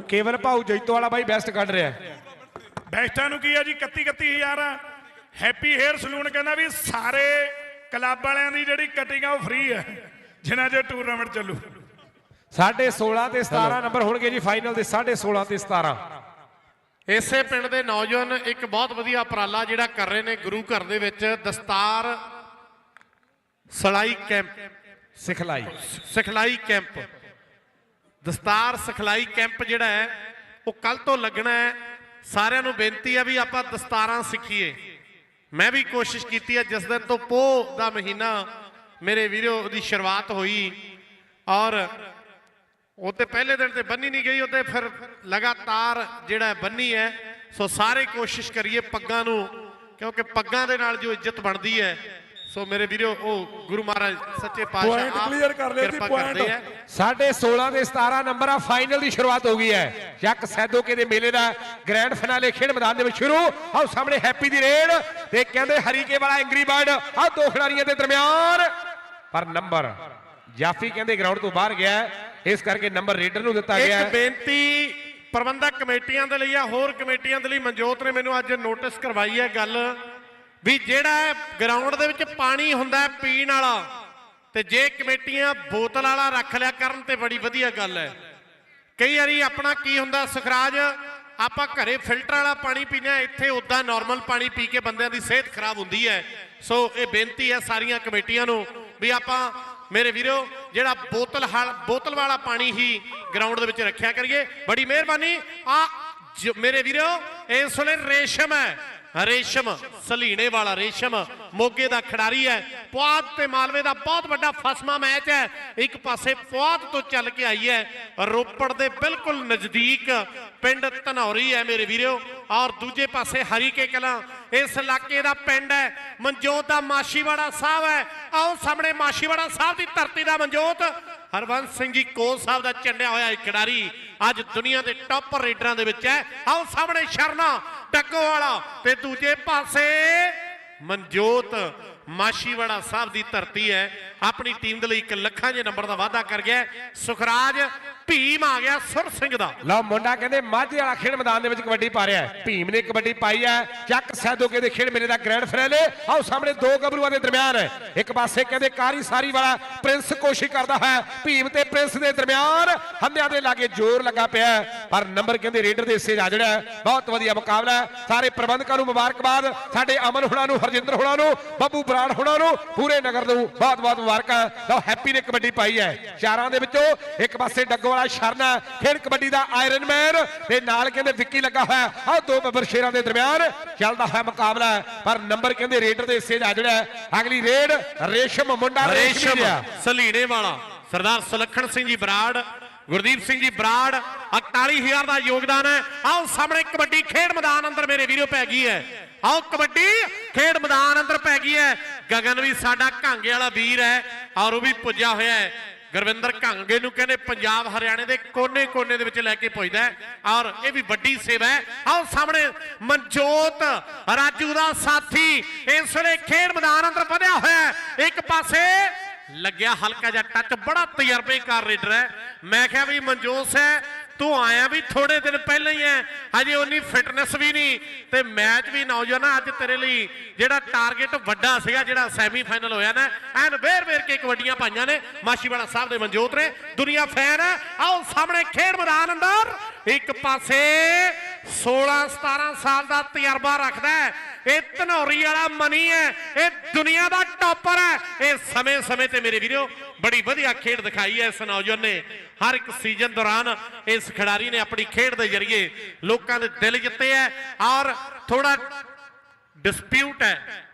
ਕੇਵਲ ਭਾਊ ਜੈਤੋ ਵਾਲਾ ਬਾਈ ਬੈਸਟ ਕੱਢ ਰਿਹਾ ਹੈ। ਬੈਸਟਾਂ ਨੂੰ ਕੀ ਆ ਜੀ? 31 31000 ਆ ਹੈਪੀ ਹੇਅਰ ਸਲੂਨ ਕਹਿੰਦਾ ਵੀ ਸਾਰੇ ਕਲੱਬ ਵਾਲਿਆਂ ਦੀ ਜਿਹੜੀ ਕਟਿੰਗ ਆ ਉਹ ਫ੍ਰੀ ਹੈ। ਜਿਨ੍ਹਾਂ ਜੇ ਟੂਰਨਾਮੈਂਟ ਚੱਲੂ। ਸਾਢੇ 16 ਤੇ 17 ਨੰਬਰ ਹੋਣਗੇ ਜੀ ਫਾਈਨਲ ਦੇ ਸਾਢੇ 16 ਤੇ 17 ਇਸੇ ਪਿੰਡ ਦੇ ਨੌਜਵਾਨ ਇੱਕ ਬਹੁਤ ਵਧੀਆ ਉਪਰਾਲਾ ਜਿਹੜਾ ਕਰ ਰਹੇ ਨੇ ਗੁਰੂ ਘਰ ਦੇ ਵਿੱਚ ਦਸਤਾਰ ਸਲਾਈ ਕੈਂਪ। ਸਿਖਲਾਈ। ਸਿਖਲਾਈ ਕੈਂਪ। ਦਸਤਾਰ ਸਿਖਲਾਈ ਕੈਂਪ ਜਿਹੜਾ ਹੈ, ਉਹ ਕੱਲ ਤੋਂ ਲੱਗਣਾ ਹੈ। ਸਾਰਿਆਂ ਨੂੰ ਬੇਨਤੀ ਹੈ ਵੀ ਆਪਾਂ ਦਸਤਾਰਾਂ ਸਿੱਖੀਏ। ਮੈਂ ਵੀ ਕੋਸ਼ਿਸ਼ ਕੀਤੀ ਹੈ ਜਿਸ ਦਿਨ ਤੋਂ ਪੋਹ ਦਾ ਮਹੀਨਾ ਮੇਰੇ ਵੀਰੋ ਦੀ ਸ਼ੁਰੂਆਤ ਹੋਈ ਔਰ ਉਹ ਤੇ ਪਹਿਲੇ ਦਿਨ ਤੇ ਬੰਨੀ ਨਹੀਂ ਗਈ, ਉਹ ਤੇ ਫਿਰ ਲਗਾਤਾਰ ਜਿਹੜਾ ਬੰਨੀ ਹੈ। ਸੋ ਸਾਰੇ ਕੋਸ਼ਿਸ਼ ਕਰੀਏ ਪੱਗਾਂ ਨੂੰ, ਕਿਉਂਕਿ ਪੱਗਾਂ ਦੇ ਨਾਲ ਜੋ ਇੱਜ਼ਤ ਬਣਦੀ ਹੈ ਸੋ ਮੇਰੇ ਵੀਰੋ ਉਹ ਗੁਰੂ ਮਹਾਰਾਜ ਸੱਚੇ ਪਾਤਸ਼ਾਹ ਆਪ clear ਕਰ ਲਿਓ ਜੀ, ਹੈ ਸਾਢੇ 16 ਤੇ 17 ਨੰਬਰ ਆ ਫਾਈਨਲ ਦੀ ਸ਼ੁਰੂਆਤ ਹੋ ਗਈ ਹੈ। ਚੱਕ ਸੈਦੋਕੇ ਦੇ ਮੇਲੇ ਦਾ ਗ੍ਰੈਂਡ ਫਿਨਾਲੇ ਖੇਡ ਮੈਦਾਨ ਦੇ ਵਿੱਚ ਸ਼ੁਰੂ। ਆਓ ਸਾਹਮਣੇ ਹੈਪੀ ਦੀ ਰੇਡ ਤੇ ਕਹਿੰਦੇ ਹਰੀਕੇ ਵਾਲਾ ਐਂਗਰੀ ਬਰਡ ਆ ਦੋ ਖਿਡਾਰੀਆਂ ਦੇ ਦਰਮਿਆਨ। ਪਰ ਨੰਬਰ ਜਾਫੀ ਕਹਿੰਦੇ ਗਰਾਊਂਡ ਤੋਂ ਬਾਹਰ ਗਿਆ ਇਸ ਕਰਕੇ ਨੰਬਰ ਰੇਡਰ ਨੂੰ ਦਿੱਤਾ ਗਿਆ ਇੱਕ। ਬੇਨਤੀ ਪ੍ਰਬੰਧਕ ਕਮੇਟੀਆਂ ਦੇ ਲਈ ਆ ਹੋਰ ਕਮੇਟੀਆਂ ਦੇ ਲਈ ਮਨਜੋਤ ਨੇ ਮੈਨੂੰ ਅੱਜ ਨੋਟਿਸ ਕਰਵਾਈ ਹੈ ਗੱਲ। ਵੀ ਜਿਹੜਾ ਗਰਾਊਂਡ ਦੇ ਵਿੱਚ ਪਾਣੀ ਹੁੰਦਾ ਪੀਣ ਵਾਲਾ, ਤੇ ਜੇ ਕਮੇਟੀਆਂ ਬੋਤਲ ਵਾਲਾ ਰੱਖ ਲਿਆ ਕਰਨ ਤੇ ਬੜੀ ਵਧੀਆ ਗੱਲ ਹੈ। ਕਈ ਵਾਰੀ ਆਪਣਾ ਕੀ ਹੁੰਦਾ, ਸੁਖਰਾਜ, ਆਪਾਂ ਘਰੇ ਫਿਲਟਰ ਵਾਲਾ ਪਾਣੀ ਪੀਂਦੇ ਇੱਥੇ ਉਦਾਂ ਨਾਰਮਲ ਪਾਣੀ ਪੀ ਕੇ ਬੰਦਿਆਂ ਦੀ ਸਿਹਤ ਖਰਾਬ ਹੁੰਦੀ ਹੈ। ਸੋ ਇਹ ਬੇਨਤੀ ਹੈ ਸਾਰੀਆਂ ਕਮੇਟੀਆਂ ਨੂੰ ਵੀ ਆਪਾਂ, ਮੇਰੇ ਵੀਰੋ, ਜਿਹੜਾ ਬੋਤਲ ਹਾਲ- ਬੋਤਲ ਵਾਲਾ ਪਾਣੀ ਹੀ ਗਰਾਊਂਡ ਦੇ ਵਿੱਚ ਰੱਖਿਆ ਕਰੀਏ। ਬੜੀ ਮਿਹਰਬਾਨੀ। ਆ ਮੇਰੇ ਵੀਰੋ ਇਸ ਵੇਲੇ ਰੇਸ਼ਮ ਹੈ। ਰੇਸ਼ਮ, ਸਲੀਣੇ ਵਾਲਾ ਰੇਸ਼ਮ, ਮੋਗੇ ਦਾ ਖਿਡਾਰੀ ਹੈ। ਪੁਆਧ ਤੇ ਮਾਲਵੇ ਦਾ ਬਹੁਤ ਵੱਡਾ ਫਸਮਾ ਮੈਚ ਹੈ। ਇੱਕ ਪਾਸੇ ਪੁਆਧ ਤੋਂ ਚੱਲ ਕੇ ਆਈ ਹੈ। ਰੋਪੜ ਦੇ ਬਿਲਕੁਲ ਨਜ਼ਦੀਕ ਪਿੰਡ ਧਨੌਰੀ ਹੈ ਮੇਰੇ ਵੀਰੋ। ਔਰ ਦੂਜੇ ਪਾਸੇ ਹਰੀਕੇ ਕਲਾਂ। ਇਸ ਇਲਾਕੇ ਦਾ ਪਿੰਡ ਹੈ। ਮਨਜੋਤ ਦਾ ਮਾਸ਼ੀਵਾੜਾ ਸਾਹਿਬ ਹੈ। ਆਓ ਸਾਹਮਣੇ ਮਾਸ਼ੀਵਾੜਾ ਸਾਹਿਬ ਦੀ ਧਰਤੀ ਦਾ ਮਨਜੋਤ। ਹਰਵੰਸ ਸਿੰਘ ਜੀ ਕੋਲ ਸਾਹਿਬ ਦਾ ਚੰਡਿਆ ਹੋਇਆ ਇੱਕ ਖਿਡਾਰੀ। ਅੱਜ ਦੁਨੀਆ ਦੇ ਟੌਪ ਰੇਡਰਾਂ ਦੇ ਵਿੱਚ ਹੈ। ਆਓ ਸਾਹਮਣੇ ਸ਼ਰਨਾ ਡੱਗੋ ਵਾਲਾ ਤੇ ਦੂਜੇ ਪਾਸੇ ਮਨਜੋਤ ਮਾਸ਼ੀਵਾੜਾ ਸਾਹਿਬ ਦੀ ਧਰਤੀ ਹੈ। ਆਪਣੀ ਟੀਮ ਦੇ ਲਈ ਇੱਕ ਲੱਖਾਂ ਜੇ ਨੰਬਰ ਦਾ ਵਾਅਦਾ ਕਰ ਗਿਆ। ਸੁਖਰਾਜ, ਭੀਮ ਆ ਗਿਆ ਸੁਰ ਸਿੰਘ ਦਾ। ਲਓ, ਮੁੰਡਾ ਕਹਿੰਦੇ, ਮਾਝੇ ਵਾਲਾ ਖੇਡ ਮੈਦਾਨ ਦੇ ਵਿੱਚ ਕਬੱਡੀ ਪਾ ਰਿਹਾ ਭੀਮ ਨੇ ਕਬੱਡੀ ਪਾਈ ਹੈ। ਚੱਕ ਸੈਦੋਕੇ ਦੇ ਖੇਡ ਮੇਲੇ ਦਾ ਗ੍ਰੈਂਡ ਫਿਨਾਲੇ ਆਓ, ਸਾਹਮਣੇ ਦੋ ਗੱਭਰੂਆਂ ਦੇ ਦਰਮਿਆਨ ਇੱਕ ਪਾਸੇ ਕਹਿੰਦੇ ਕਾਰੀ ਸਾਰੀ ਵਾਲਾ ਪ੍ਰਿੰਸ ਕੋਸ਼ਿਸ਼ ਕਰਦਾ ਹੈ। ਭੀਮ ਤੇ ਪ੍ਰਿੰਸ ਦੇ ਦਰਮਿਆਨ ਹੰਦਿਆਂ ਦੇ ਲਾਗੇ ਜ਼ੋਰ ਲੱਗਾ ਪਿਆ ਪਰ ਨੰਬਰ ਕਹਿੰਦੇ ਰੇਡਰ ਦੇ ਹਿੱਸੇ ਜਾ ਜਿਹੜਾ ਹੈ। ਬਹੁਤ ਵਧੀਆ ਮੁਕਾਬਲਾ ਸਾਰੇ ਪ੍ਰਬੰਧਕਾਂ ਨੂੰ ਮੁਬਾਰਕਬਾਦ। ਸਾਡੇ ਅਮਨ ਹੁਣਾਂ ਨੂੰ, ਹਰਜਿੰਦਰ ਹੁਣਾਂ ਨੂੰ, ਬੱਬੂ ਬਰਾੜ ਹੁਣਾਂ ਨੂੰ, ਪੂਰੇ ਨਗਰ ਨੂੰ ਬਹੁਤ ਬਹੁਤ ਮੁਬਾਰਕਾਂ ਲਓ ਹੈਪੀ ਨੇ ਕਬੱਡੀ ਪਾਈ ਹੈ। ਚਾਰਾਂ ਦੇ ਵਿੱਚੋਂ ਇੱਕ ਪਾਸੇ ਡੱਗੋ ਵਾਲਾ ਸ਼ਰਨ ਖੇਡ ਕਬੱਡੀ ਦਾ ਆਇਰਨ ਮੈਨ ਤੇ ਨਾਲ ਕਹਿੰਦੇ ਵਿੱਕੀ ਲੱਗਾ ਹੋਇਆ। ਆਹ ਦੋ ਬੱਬਰ ਸ਼ੇਰਾਂ ਦੇ ਦਰਮਿਆਨ ਚੱਲਦਾ ਹੋਇਆ ਮੁਕਾਬਲਾ। ਪਰ ਨੰਬਰ ਕਹਿੰਦੇ ਰੇਡਰ ਦੇ ਹਿੱਸੇ ਜਾ ਜਿਹੜਾ। ਅਗਲੀ ਰੇਡ ਰੇਸ਼ਮ ਮੁੰਡਾ ਰੇਸ਼ਮ। ਸਲੀਣੇ ਵਾਲਾ। ਸਰਦਾਰ ਸੁਲੱਖਣ ਸਿੰਘ ਜੀ ਬਰਾੜ ਗੁਰਦੀਪ ਸਿੰਘ ਜੀ ਬਰਾੜ 41000 ਦਾ ਯੋਗਦਾਨ ਹੈ। ਆਓ ਸਾਹਮਣੇ ਕਬੱਡੀ ਖੇਡ ਮੈਦਾਨ ਅੰਦਰ ਮੇਰੇ ਵੀਰੋ ਪੈ ਗਈ ਹੈ। ਆਓ ਕਬੱਡੀ ਖੇਡ ਮੈਦਾਨ ਅੰਦਰ ਪੈ ਗਈ ਹੈ। ਗਗਨ ਵੀ ਸਾਡਾ ਘਾਂਗੇ ਵਾਲਾ ਵੀਰ ਹੈ ਔਰ ਉਹ ਵੀ ਪੁੱਜਿਆ ਹੋਇਆ ਹੈ। ਗੁਰਵਿੰਦਰ ਘਾਂਗੇ ਨੂੰ ਕਹਿੰਦੇ ਪੰਜਾਬ ਹਰਿਆਣੇ ਦੇ ਕੋਨੇ-ਕੋਨੇ ਦੇ ਵਿੱਚ ਲੈ ਕੇ ਪੁੱਜਦਾ ਔਰ ਇਹ ਵੀ ਵੱਡੀ ਸੇਵਾ ਹੈ। ਆਓ ਸਾਹਮਣੇ ਮਨਜੋਤ ਰਾਜੂ ਦਾ ਸਾਥੀ ਇਸ ਵੇਲੇ ਖੇਡ ਮੈਦਾਨ ਅੰਦਰ ਵਧਿਆ ਹੋਇਆ ਇੱਕ ਪਾਸੇ ਲੱਗਿਆ ਹਲਕਾ ਜਿਹਾ ਟੱਚ ਬੜਾ ਤਜਰਬੇਕਾਰ ਰੇਡਰ ਹੈ। ਮੈਂ ਕਿਹਾ ਵੀ ਮਨਜੋਤ ਹੈ ਤੂੰ ਆਇਆ ਵੀ ਥੋੜੇ ਦਿਨ ਪਹਿਲਾਂ ਹੀ ਹੈ ਹਜੇ ਉਨੀ ਫਿਟਨੈਸ ਵੀ ਨਹੀਂ ਤੇ ਮੈਚ ਵੀ ਨੌਜਵਾਨਾ, ਅੱਜ ਤੇਰੇ ਲਈ ਜਿਹੜਾ ਟਾਰਗੇਟ ਵੱਡਾ ਸੀਗਾ, ਜਿਹੜਾ ਸੈਮੀ ਫਾਈਨਲ ਹੋਇਆ ਨਾ, ਐਨ ਵੇਰ ਵੇਰ ਕੇ ਕਬੱਡੀਆਂ ਪਾਈਆਂ ਨੇ ਮਾਸ਼ੀਵਾੜਾ ਸਾਹਿਬ ਦੇ ਮਨਜੋਤ ਨੇ। ਦੁਨੀਆ ਫੈਨ ਆਓ ਸਾਹਮਣੇ ਖੇਡ ਮੈਦਾਨ ਅੰਦਰ। ਇੱਕ ਪਾਸੇ 16 17 ਸਾਲ ਦਾ ਤਜਰਬਾ ਰੱਖਦਾ ਹੈ। ਇਹ ਧਨੌਰੀ ਵਾਲਾ ਮਨੀ ਹੈ। ਇਹ ਦੁਨੀਆ ਦਾ ਟੌਪਰ ਹੈ। ਇਹ ਸਮੇਂ-ਸਮੇਂ ਤੇ ਮੇਰੇ ਵੀਰੋ, ਬੜੀ ਵਧੀਆ ਖੇਡ ਦਿਖਾਈ ਹੈ ਇਸ ਨੌਜਵਾਨ ਨੇ। ਹਰ ਇੱਕ ਸੀਜ਼ਨ ਦੌਰਾਨ ਇਸ ਖਿਡਾਰੀ ਨੇ ਆਪਣੀ ਖੇਡ ਦੇ ਜ਼ਰੀਏ ਲੋਕਾਂ ਦੇ ਦਿਲ ਜਿੱਤੇ ਹੈ ਔਰ ਥੋੜਾ ਡਿਸਪਿਊਟ ਹੈ।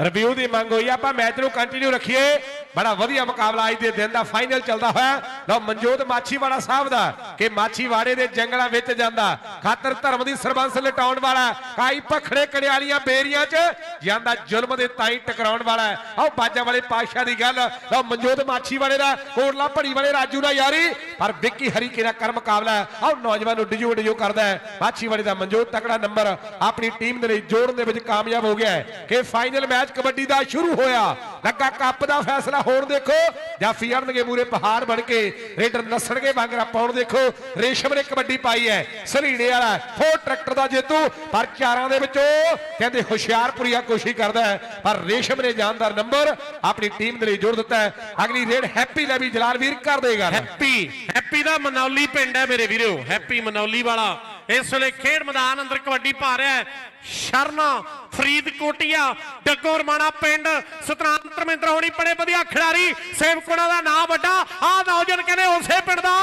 ਰਿਵਿਊ ਦੀ ਮੰਗ ਹੋਈ ਆਪਾਂ ਮੈਚ ਨੂੰ ਕੰਟੀਨਿਊ ਰੱਖੀਏ। ਬੜਾ ਵਧੀਆ ਮੁਕਾਬਲਾ ਅੱਜ ਦੇ ਦਿਨ ਦਾ ਫਾਈਨਲ ਚੱਲਦਾ ਹੋਇਆ। ਲਓ, ਮਨਜੋਤ ਮਾਛੀਵਾੜਾ ਸਾਹਿਬ ਦਾ, ਕਿ ਮਾਛੀਵਾੜੇ ਦੇ ਜੰਗਲਾਂ ਵਿੱਚ ਜਾਂਦਾ। ਖਾਤਰ ਧਰਮ ਦੀ ਸਰਬੰਸ ਲਟਾਉਣ ਵਾਲਾ, ਕਾਈ ਪਖੜੇ ਕੜਿਆਲੀਆਂ ਬੇਰੀਆਂ 'ਚ ਜਾਂਦਾ, ਜ਼ੁਲਮ ਦੇ ਤਾਈ ਟਕਰਾਉਣ ਵਾਲਾ ਆਓ, ਬਾਜਾਂ ਵਾਲੇ ਪਾਸ਼ਾ ਦੀ ਗੱਲ। ਲਓ, ਮਨਜੋਤ ਮਾਛੀਵਾੜੇ ਦਾ ਕੋਟਲਾ ਭੜੀ ਵਾਲੇ ਰਾਜੂ ਨਾਲ ਯਾਰੀ। ਪਰ ਵਿੱਕੀ ਹਰੀਕੇ ਦਾ ਕਰ ਮੁਕਾਬਲਾ ਆਓ, ਨੌਜਵਾਨ ਨੂੰ ਡਿਜੂ ਡਿਜੂ ਕਰਦਾ ਹੈ। ਮਾਛੀਵਾੜੇ ਦਾ ਮਨਜੋਤ ਤਕੜਾ ਨੰਬਰ ਆਪਣੀ ਟੀਮ ਦੇ ਲਈ ਜੋੜਨ ਦੇ ਵਿੱਚ ਕਾਮਯਾਬ ਹੋ ਗਿਆ ਕਿ ਫਾਈਨਲ ਮੈਚ ਕਬੱਡੀ ਦਾ ਸ਼ੁਰੂ ਹੋਇਆ। ਲੱਗਾ ਕੱਪ ਦਾ ਫੈਸਲਾ ਹੋਣ ਦੇਖੋ। ਜਾਫੀ ਅੜਨਗੇ ਮੂਰੇ ਪਹਾੜ ਬਣ ਕੇ, ਰੇਡਰ ਨਸਣਗੇ ਵਾਂਗਰਾ ਪਾਉਣ ਦੇਖੋ, ਰੇਸ਼ਮ ਨੇ ਕਬੱਡੀ ਪਾਈ ਹੈ। ਸਰੀੜੇ ਵਾਲਾ ਫੋਰ ਟਰੈਕਟਰ ਦਾ ਜੇਤੂ, ਪਰ ਚਾਰਾਂ ਦੇ ਵਿੱਚੋਂ ਕਹਿੰਦੇ ਹੁਸ਼ਿਆਰਪੁਰੀਆ ਕੋਸ਼ਿਸ਼ ਕਰਦਾ ਹੈ। ਪਰ ਰੇਸ਼ਮ ਨੇ ਜਾਨਦਾਰ ਨੰਬਰ ਆਪਣੀ ਟੀਮ ਦੇ ਲਈ ਜੋੜ ਦਿੱਤਾ ਹੈ। ਅਗਲੀ ਰੇਡ ਹੈਪੀ ਦਾ ਵੀ ਜਲਾਲ ਵੀਰ ਕਰ ਦੇਗਾ। ਹੈਪੀ ਹੈਪੀ ਦਾ ਮਨੌਲੀ ਪਿੰਡ ਹੈ ਮੇਰੇ ਵੀਰੋ। ਹੈਪੀ ਮਨੌਲੀ ਵਾਲਾ। ਇਸ ਵੇਲੇ ਖੇਡ ਮੈਦਾਨ ਅੰਦਰ ਕਬੱਡੀ ਪਾ ਰਿਹਾ ਹੈ। ਸ਼ਰਨਾ ਫਰੀਦਕੋਟੀਆ ਡੱਗੋ ਰਮਾਣਾ ਪਿੰਡ, ਸਤਨਾਮ ਧਰਮਿੰਦਰ ਹੋਣੀ, ਬੜੇ ਵਧੀਆ ਖਿਡਾਰੀ ਸੇਵਕੋਣਾ ਦਾ ਨਾਂ ਵੱਡਾ। ਆ ਨੌਜਵਾਨ ਕਹਿੰਦੇ ਉਸੇ ਪਿੰਡ ਦਾ।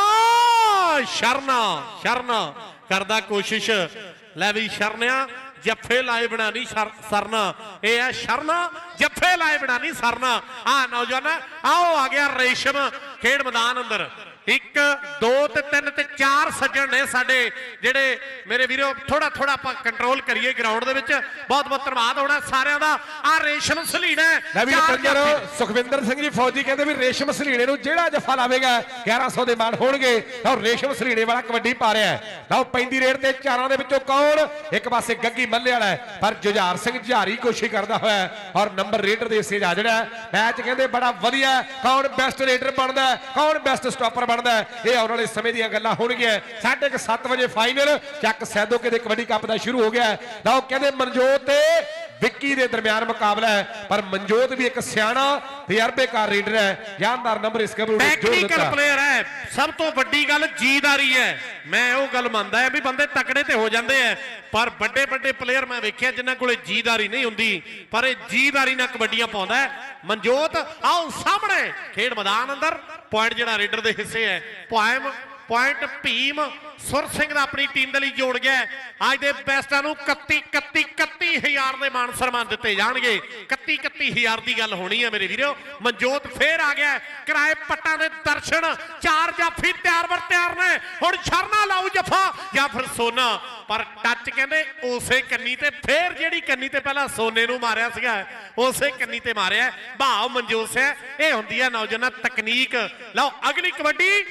ਸ਼ਰਨਾ ਸ਼ਰਨਾ ਕਰਦਾ ਕੋਸ਼ਿਸ਼। ਲੈ ਵੀ ਸ਼ਰਨਿਆ, ਜੱਫੇ ਲਾਏ ਬਣਾ ਨਹੀਂ ਸ਼ਰ- ਸਰਨਾ। ਇਹ ਹੈ ਸ਼ਰਨਾ, ਜੱਫੇ ਲਾਏ ਬਣਾ ਨਹੀਂ ਸਰਨਾ। ਆ ਨੌਜਵਾਨ ਆਓ ਆ ਗਿਆ ਰੇਸ਼ਮ ਖੇਡ ਮੈਦਾਨ ਅੰਦਰ। ਇੱਕ ਦੋ ਤੇ ਤਿੰਨ ਤੇ ਚਾਰ ਸੱਜਣ ਨੇ ਸਾਡੇ ਜਿਹੜੇ ਮੇਰੇ ਵੀਰੋ ਥੋੜਾ ਥੋੜਾ ਆਪਾਂ ਕੰਟਰੋਲ ਕਰੀਏ ਗਰਾਊਂਡ ਦੇ ਵਿੱਚ ਬਹੁਤ ਬਹੁਤ ਧੰਨਵਾਦ ਹੋਣਾ ਸਾਰਿਆਂ ਦਾ ਆ ਰੇਸ਼ਮ ਸਲੀਣਾ। ਲੈ ਵੀ ਕੰਜਰ। ਸੁਖਵਿੰਦਰ ਸਿੰਘ ਜੀ ਫੌਜੀ ਕਹਿੰਦੇ ਵੀ ਰੇਸ਼ਮ ਸਲੀਣੇ ਨੂੰ ਜਿਹੜਾ ਜਫਾ ਲਾਵੇਗਾ 1100 ਦੇ ਮਾਨ ਹੋਣਗੇ ਲਓ ਰੇਸ਼ਮ ਸਲੀਣੇ ਵਾਲਾ ਕਬੱਡੀ ਪਾ ਰਿਹਾ ਹੈ ਲਓ ਪੈਂਦੀ ਰੇਡ ਤੇ ਚਾਰਾਂ ਦੇ ਵਿੱਚੋਂ ਕੌਣ ਇੱਕ ਪਾਸੇ ਗੱਗੀ ਮੱਲੇ ਵਾਲਾ ਪਰ ਜੁਝਾਰ ਸਿੰਘ ਝਾਰੀ ਕੋਸ਼ਿਸ਼ ਕਰਦਾ ਹੋਇਆ ਔਰ ਨੰਬਰ ਰੇਡਰ ਦੇ ਹਿੱਸੇ ਜਾ ਜਿਹੜਾ। ਮੈਚ ਕਹਿੰਦੇ ਬੜਾ ਵਧੀਆ। ਕੌਣ ਬੈਸਟ ਰੇਡਰ ਬਣਦਾ ਕੌਣ ਬੈਸਟ ਸਟਾਪਰ ਬਣਦਾ ਇਹ ਆਉਣ ਵਾਲੇ ਸਮੇਂ ਦੀਆਂ ਗੱਲਾਂ ਹੋਣਗੀਆਂ। ਸਾਢੇ ਕੁ ਸੱਤ ਵਜੇ ਫਾਈਨਲ ਚੱਕ ਸੈਦੋਕੇ ਦੇ ਕਬੱਡੀ ਕੱਪ ਦਾ ਸ਼ੁਰੂ ਹੋ ਗਿਆ ਲਓ, ਕਹਿੰਦੇ ਮਨਜੋਤ ਤੇ ਵਿੱਕੀ ਦੇ ਦਰਮਿਆਨ ਮੁਕਾਬਲਾ ਹੈ। ਪਰ ਮਨਜੋਤ ਵੀ ਇੱਕ ਸਿਆਣਾ, ਤਜਰਬੇਕਾਰ ਰੀਡਰ ਹੈ। ਜਾਨਦਾਰ ਨੰਬਰ ਇਸ ਕਬਰੂ ਨੇ ਜੋੜ ਟੈਕਨੀਕਲ ਪਲੇਅਰ ਹੈ। ਸਭ ਤੋਂ ਵੱਡੀ ਗੱਲ ਜੀਦਾਰੀ ਹੈ। ਮੈਂ ਉਹ ਗੱਲ ਮੰਨਦਾ ਹਾਂ ਵੀ ਬੰਦੇ ਤਕੜੇ ਤੇ ਹੋ ਜਾਂਦੇ ਆ ਪਰ ਵੱਡੇ ਵੱਡੇ ਪਲੇਅਰ ਮੈਂ ਵੇਖਿਆ ਜਿਨ੍ਹਾਂ ਕੋਲੇ ਜੀਦਾਰੀ ਨਹੀਂ ਹੁੰਦੀ। ਪਰ ਇਹ ਜੀਦਾਰੀ ਨਾਲ ਕਬੱਡੀਆਂ ਪਾਉਂਦਾ ਮਨਜੋਤ, ਆਓ ਸਾਹਮਣੇ। ਖੇਡ ਮੈਦਾਨ ਅੰਦਰ। ਪੁਆਇੰਟ ਜਿਹੜਾ ਰੇਡਰ ਦੇ ਹਿੱਸੇ ਹੈ ਪੁਆਇਮ ਪੁਆਇੰਟ ਭੀਮ ਸੁਰ ਸਿੰਘ ਦਾ ਆਪਣੀ ਟੀਮ ਦੇ ਲਈ ਜੋੜ ਗਿਆ ਅੱਜ ਦੇ ਬੈਸਟਾਂ ਨੂੰ 31 31 31000 ਦੇ ਮਾਨ ਸਨਮਾਨ ਦਿੱਤੇ ਜਾਣਗੇ। 31 31000 ਦੀ ਗੱਲ ਹੋਣੀ ਹੈ ਮੇਰੇ ਵੀਰੋ। ਮਨਜੋਤ ਫੇਰ ਆ ਗਿਆ ਕਿਰਾਏ ਪੱਟਾਂ ਦੇ ਦਰਸ਼ਨ, ਚਾਰ ਜਾਫੀ ਤਿਆਰ ਬਰ ਤਿਆਰ ਨੇ। ਹੁਣ ਸ਼ਰਨਾ ਲਾਉ ਜਫਾ ਜਾਂ ਫਿਰ ਸੋਨਾ। ਪਰ ਟੱਚ ਕਹਿੰਦੇ ਉਸੇ ਕੰਨੀ ਤੇ ਫੇਰ ਜਿਹੜੀ ਕੰਨੀ ਤੇ ਪਹਿਲਾਂ ਸੋਨੇ ਨੂੰ ਮਾਰਿਆ ਸੀਗਾ, ਉਸੇ ਕੰਨੀ ਤੇ ਮਾਰਿਆ ਭਾਵ ਮਨਜੋਤ ਸਿੰਘ, ਇਹ ਹੁੰਦੀ ਹੈ ਨੌਜਵਾਨਾਂ ਤਕਨੀਕ। ਲਓ, ਅਗਲੀ ਕਬੱਡੀ।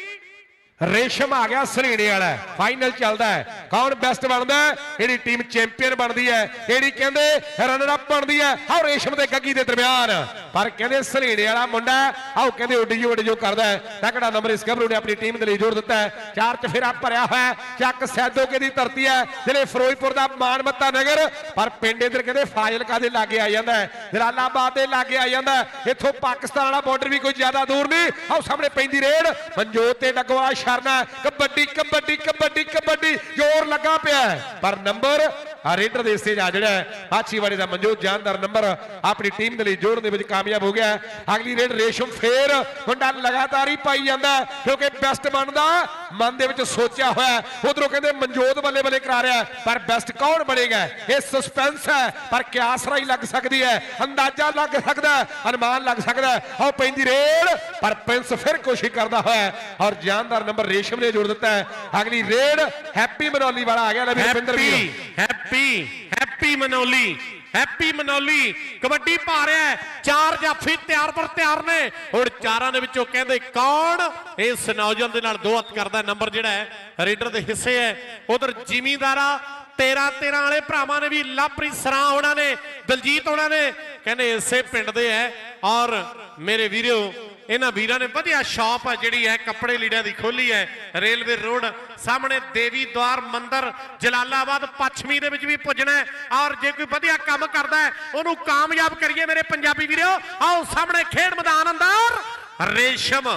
ਰੇਸ਼ਮ ਆ ਗਿਆ ਸਰੀੜੇ ਵਾਲਾ। ਫਾਈਨਲ ਚੱਲਦਾ ਹੈ। ਕੌਣ ਬੈਸਟ ਬਣਦਾ ਹੈ? ਟੀਮ ਚੈਂਪੀਅਨ ਬਣਦੀ ਹੈ ਇਹਦੀ ਕਹਿੰਦੇ ਰਨਰ ਅਪ ਬਣਦੀ ਹੈ ਆਓ ਰੇਸ਼ਮ ਤੇ ਗੱਗੀ ਦੇ ਦਰਮਿਆਨ। ਪਰ ਕਹਿੰਦੇ ਸਰੀੜੇ ਵਾਲਾ ਮੁੰਡਾ ਆਓ ਕਹਿੰਦੇ ਉੱਡ ਉੱਡ ਜੋ ਕਰਦਾ ਹੈ। ਤਕੜਾ ਨੰਬਰ ਇਸ ਗੱਭਰੂ ਨੇ ਆਪਣੀ ਟੀਮ ਦੇ ਲਈ ਜੋੜ ਦਿੱਤਾ ਹੈ? ਚਾਰ ਚ ਭਰਿਆ ਹੋਇਆ ਚੱਕ ਸੈਦੋਕੇ ਦੀ ਧਰਤੀ ਹੈ, ਜਿਹੜੇ ਫਿਰੋਜ਼ਪੁਰ ਦਾ ਮਾਨਮੱਤਾ ਨਗਰ, ਪਰ ਪਿੰਡ ਇਧਰ ਕਹਿੰਦੇ ਫਾਜ਼ਿਲਕਾ ਦੇ ਲਾਗੇ ਆ ਜਾਂਦਾ ਹੈ, ਜਲਾਲਾਬਾਦ ਦੇ ਲਾਗੇ ਆ ਜਾਂਦਾ ਇੱਥੋਂ ਪਾਕਿਸਤਾਨ ਵਾਲਾ ਬਾਰਡਰ ਵੀ ਕੋਈ ਜ਼ਿਆਦਾ ਦੂਰ ਨਹੀਂ ਆਓ ਸਾਹਮਣੇ ਪੈਂਦੀ ਰੇਡ, ਮਨਜੋਤ ਤੇ ਡਗਵਾ ਸ਼ਰਨਾ ਕਬੱਡੀ ਕਬੱਡੀ ਕਬੱਡੀ ਕਬੱਡੀ, ਜ਼ੋਰ ਲੱਗਾ ਪਿਆ ਹੈ। ਪਰ ਨੰਬਰ ਆ ਰੇਡਰ ਦੇ ਹਿੱਸੇ ਜਾ ਜਿਹੜਾ ਹੈ ਮਾਛੀਵਾੜੇ ਦਾ ਮਨਜੋਤ ਜਾਨਦਾਰ ਨੰਬਰ ਆਪਣੀ ਟੀਮ ਦੇ ਲਈ ਜੋੜਨ ਦੇ ਵਿੱਚ ਕਾਮਯਾਬ ਹੋ ਗਿਆ ਹੈ। ਅਗਲੀ ਰੇਡ ਰੇਸ਼ਮ ਫੇਰ ਮੁੰਡਾ ਲਗਾਤਾਰ ਹੀ ਪਾਈ ਜਾਂਦਾ ਹੈ, ਕਿਉਂਕਿ ਬੈਸਟ ਬਣਦਾ ਮਨ ਦੇ ਵਿੱਚ ਸੋਚਿਆ ਹੋਇਆ ਉਧਰੋਂ ਕਹਿੰਦੇ ਮਨਜੋਤ ਬੱਲੇ ਬੱਲੇ ਕਰਾ ਰਿਹਾ ਹੈ, ਪਰ ਬੈਸਟ ਕੌਣ ਬਣੇਗਾ? ਇਹ ਸਸਪੈਂਸ ਹੈ ਪਰ ਕਿਆਸ ਰਾਈ ਲੱਗ ਸਕਦੀ ਹੈ? ਅੰਦਾਜ਼ਾ ਲੱਗ ਸਕਦਾ ਹੈ ਅਨੁਮਾਨ ਲੱਗ ਸਕਦਾ ਹੈ। ਆਓ ਪੈਂਦੀ ਰੇਡ ਪਰ ਪ੍ਰਿੰਸ ਫਿਰ ਕੋਸ਼ਿਸ਼ ਕਰਦਾ ਹੋਇਆ ਹੈ ਔਰ ਜਾਨਦਾਰ ਨੰਬਰ ਰੇਸ਼ਮ ਨੇ ਜੋੜ ਦਿੱਤਾ ਹੈ। ਅਗਲੀ ਰੇਡ ਹੈਪੀ ਮਨੌਲੀ ਵਾਲਾ ਆ ਗਿਆ ਲੈ ਵੀ ਰਵਿੰਦਰ ਵੀਰ। Happy happy Manauli happy Manauli, kabaddi ਪਾ ਰਿਹਾ ਹੈ, ਚਾਰ ਜਾਫੀ ਤਿਆਰ ਪਰ ਤਿਆਰ ਨੇ। ਹੁਣ ਚਾਰਾਂ ਦੇ ਵਿੱਚੋਂ ਕਹਿੰਦੇ ਕੌਣ? ਇਸ ਨੌਜਵਾਨ ਦੇ ਨਾਲ ਦੋ ਹੱਥ ਕਰਦਾ ਨੰਬਰ ਜਿਹੜਾ ਹੈ, ਰੇਡਰ ਦੇ ਹਿੱਸੇ ਹੈ। ਉਧਰ ਜ਼ਿਮੀਂਦਾਰਾ 13 13 ਵਾਲੇ ਭਰਾਵਾਂ ਨੇ ਵੀ ਲਾਪਰੀ ਸਰਾਂ ਉਹਨਾਂ ਨੇ, ਦਲਜੀਤ ਉਹਨਾਂ ਨੇ। ਕਹਿੰਦੇ ਇਸੇ ਪਿੰਡ ਦੇ ਹੈ। ਔਰ ਮੇਰੇ ਵੀਰੋ ਇਹਨਾਂ ਵੀਰਾਂ ਨੇ ਵਧੀਆ ਸ਼ਾਪ ਆ ਜਿਹੜੀ ਹੈ, ਕੱਪੜੇ ਲੀੜਿਆਂ ਦੀ ਖੋਲੀ ਹੈ, ਰੇਲਵੇ ਰੋਡ, ਸਾਹਮਣੇ ਦੇਵੀ ਦਵਾਰ ਮੰਦਿਰ, ਜਲਾਲਾਬਾਦ ਪੱਛਮੀ ਦੇ ਵਿੱਚ ਵੀ ਪੁੱਜਣਾ ਹੈ ਔਰ ਜੇ ਕੋਈ ਵਧੀਆ ਕੰਮ ਕਰਦਾ ਹੈ, ਉਹਨੂੰ ਕਾਮਯਾਬ ਕਰੀਏ ਮੇਰੇ ਪੰਜਾਬੀ ਵੀਰੋ। ਆਓ ਸਾਹਮਣੇ ਖੇਡ ਮੈਦਾਨ ਅੰਦਰ। ਰੇਸ਼ਮ,